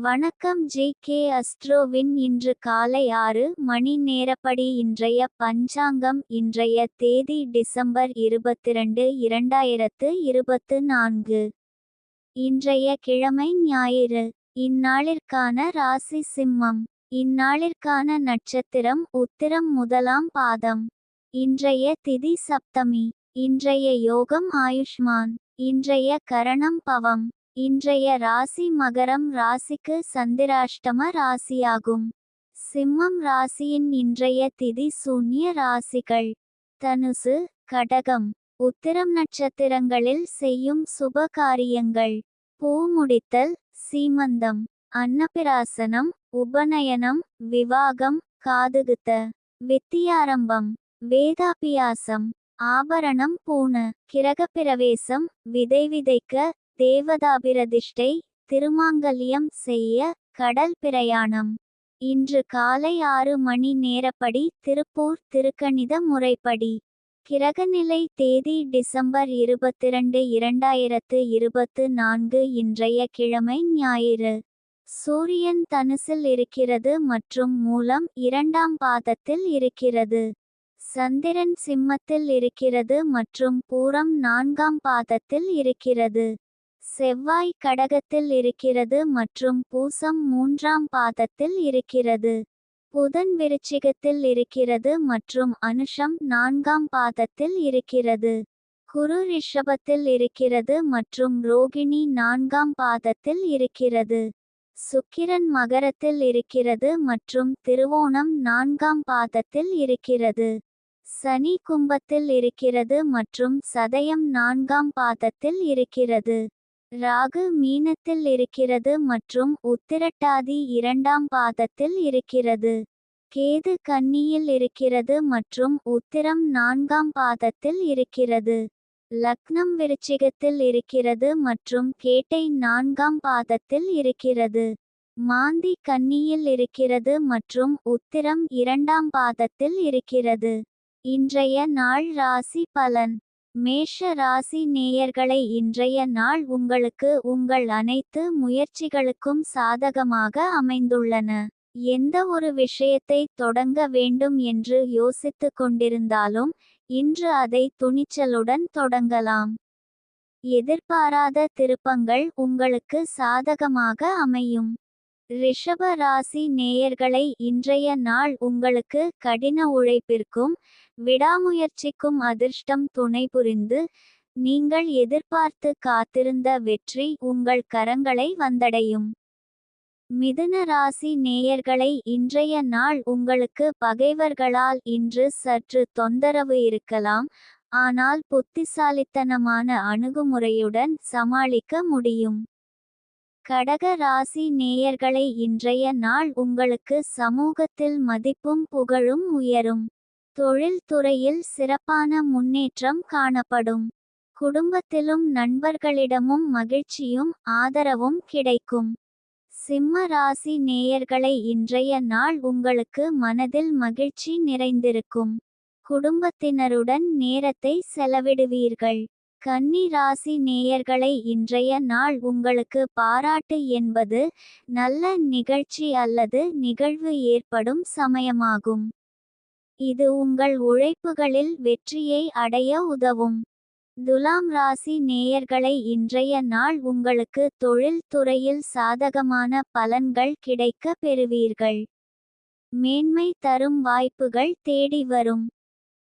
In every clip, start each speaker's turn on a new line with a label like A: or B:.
A: வணக்கம் J K அஸ்ட்ரோவின். இன்று காலை ஆறு மணி நேரப்படி இன்றைய பஞ்சாங்கம் இன்றைய தேதி டிசம்பர் இருபத்திரண்டு இரண்டாயிரத்து இருபத்து நான்கு. இன்றைய கிழமை ஞாயிறு. இந்நாளிற்கான ராசி சிம்மம். இந்நாளிற்கான நட்சத்திரம் உத்திரம் முதலாம் பாதம். இன்றைய திதி சப்தமி. இன்றைய யோகம் ஆயுஷ்மான். இன்றைய கரணம் பவம். இன்றைய ராசி மகரம் ராசிக்கு சந்திராஷ்டம ராசியாகும். சிம்மம் ராசியின் இன்றைய திதி சூன்ய ராசிகள். தனுசு கடகம் உத்திரம் நட்சத்திரங்களில் செய்யும் சுப காரியங்கள். பூ முடித்தல் சீமந்தம் அன்னபிராசனம் உபநயனம் விவாகம் காதுகுத்த வித்தியாரம்பம் வேதாபியாசம் ஆபரணம் பூண கிரகப்பிரவேசம் விதை விதைக்க தேவதாபிரதிஷ்டை திருமாங்கல்யம் செய்ய கடல் பிரயாணம். இன்று காலை ஆறு மணி நேரப்படி திருப்பூர் திருக்கணித முறைப்படி. கிரகநிலை தேதி டிசம்பர் இருபத்திரண்டு இரண்டாயிரத்து இருபத்து நான்கு இன்றைய கிழமை ஞாயிறு. சூரியன் தனுசில் இருக்கிறது மற்றும் மூலம் இரண்டாம் பாதத்தில் இருக்கிறது. சந்திரன் சிம்மத்தில் இருக்கிறது மற்றும் பூரம் நான்காம் பாதத்தில் இருக்கிறது. செவ்வாய் கடகத்தில் இருக்கிறது மற்றும் பூசம் மூன்றாம் பாதத்தில் இருக்கிறது. புதன் விருச்சிகத்தில் இருக்கிறது மற்றும் அனுஷம் நான்காம் பாதத்தில் இருக்கிறது. குரு ரிஷபத்தில் இருக்கிறது மற்றும் ரோகிணி நான்காம் பாதத்தில் இருக்கிறது. சுக்கிரன் மகரத்தில் இருக்கிறது மற்றும் திருவோணம் நான்காம் பாதத்தில் இருக்கிறது. சனி கும்பத்தில் இருக்கிறது மற்றும் சதயம் நான்காம் பாதத்தில் இருக்கிறது. ராகு மீனத்தில் இருக்கிறது மற்றும் உத்திரட்டாதி இரண்டாம் பாதத்தில் இருக்கிறது. கேது கன்னியில் இருக்கிறது மற்றும் உத்திரம் நான்காம் பாதத்தில் இருக்கிறது. லக்னம் விருச்சிகத்தில் இருக்கிறது மற்றும் கேட்டை நான்காம் பாதத்தில் இருக்கிறது. மாந்தி கன்னியில் இருக்கிறது மற்றும் உத்திரம் இரண்டாம் பாதத்தில் இருக்கிறது. இன்றைய நாள் ராசி பலன். மேஷ ராசி நேயர்களை இன்றைய நாள் உங்களுக்கு உங்கள் அனைத்து முயற்சிகளுக்கும் சாதகமாக அமைந்துள்ளன. எந்த ஒரு விஷயத்தை தொடங்க வேண்டும் என்று யோசித்துக் கொண்டிருந்தாலும் இன்று அதை துணிச்சலுடன் தொடங்கலாம். எதிர்பாராத திருப்பங்கள் உங்களுக்கு சாதகமாக அமையும். ரிஷப ராசி நேயர்களை இன்றைய நாள் உங்களுக்கு கடின உழைப்பிற்கும் விடாமுயற்சிக்கும் அதிர்ஷ்டம் துணை புரிந்து நீங்கள் எதிர்பார்த்து காத்திருந்த வெற்றி உங்கள் கரங்களை வந்தடையும். மிதுன ராசி நேயர்களை இன்றைய நாள் உங்களுக்கு பகைவர்களால் இன்று சற்று தொந்தரவு இருக்கலாம் ஆனால் புத்திசாலித்தனமான அணுகுமுறையுடன் சமாளிக்க முடியும். கடக ராசி நேயர்களை இன்றைய நாள் உங்களுக்கு சமூகத்தில் மதிப்பும் புகழும் உயரும். தொழில் துறையில் சிறப்பான முன்னேற்றம் காணப்படும். குடும்பத்திலும் நண்பர்களிடமும் மகிழ்ச்சியும் ஆதரவும் கிடைக்கும். சிம்ம ராசி நேயர்களை இன்றைய நாள் உங்களுக்கு மனதில் மகிழ்ச்சி நிறைந்திருக்கும். குடும்பத்தினருடன் நேரத்தை செலவிடுவீர்கள். கன்னி ராசி நேயர்களை இன்றைய நாள் உங்களுக்கு பாராட்டு என்பது நல்ல நிகழ்ச்சி அல்லது நிகழ்வு ஏற்படும் சமயமாகும். இது உங்கள் உழைப்புகளில் வெற்றியை அடைய உதவும். துலாம் ராசி நேயர்களை இன்றைய நாள் உங்களுக்கு தொழில் துறையில் சாதகமான பலன்கள் கிடைக்க பெறுவீர்கள். மேன்மை தரும் வாய்ப்புகள் தேடி வரும்.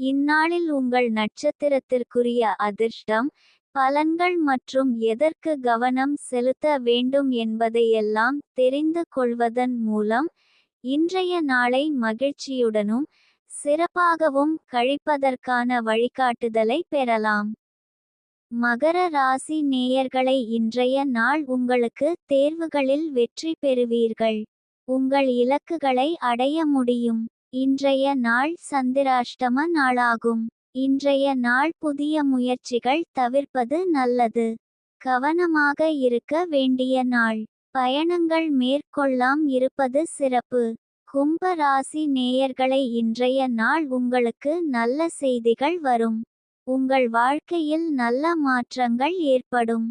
A: இந்நாளில் உங்கள் நட்சத்திரத்திற்குரிய அதிர்ஷ்டம் பலன்கள் மற்றும் எதற்கு கவனம் செலுத்த வேண்டும் என்பதையெல்லாம் தெரிந்து கொள்வதன் மூலம் இன்றைய நாளை மகிழ்ச்சியுடனும் சிறப்பாகவும் கழிப்பதற்கான வழிகாட்டுதலை பெறலாம். மகர ராசி நேயர்களை இன்றைய நாள் உங்களுக்கு தேர்வுகளில் வெற்றி பெறுவீர்கள். உங்கள் இலக்குகளை அடைய முடியும். இன்றைய நாள் சந்திராஷ்டம நாளாகும். இன்றைய நாள் புதிய முயற்சிகள் தவிர்ப்பது நல்லது. கவனமாக இருக்க வேண்டிய நாள். பயணங்கள் மேற்கொள்ளாம் இருப்பது சிறப்பு. கும்ப ராசி நேயர்களை இன்றைய நாள் உங்களுக்கு நல்ல செய்திகள் வரும். உங்கள் வாழ்க்கையில் நல்ல மாற்றங்கள் ஏற்படும்.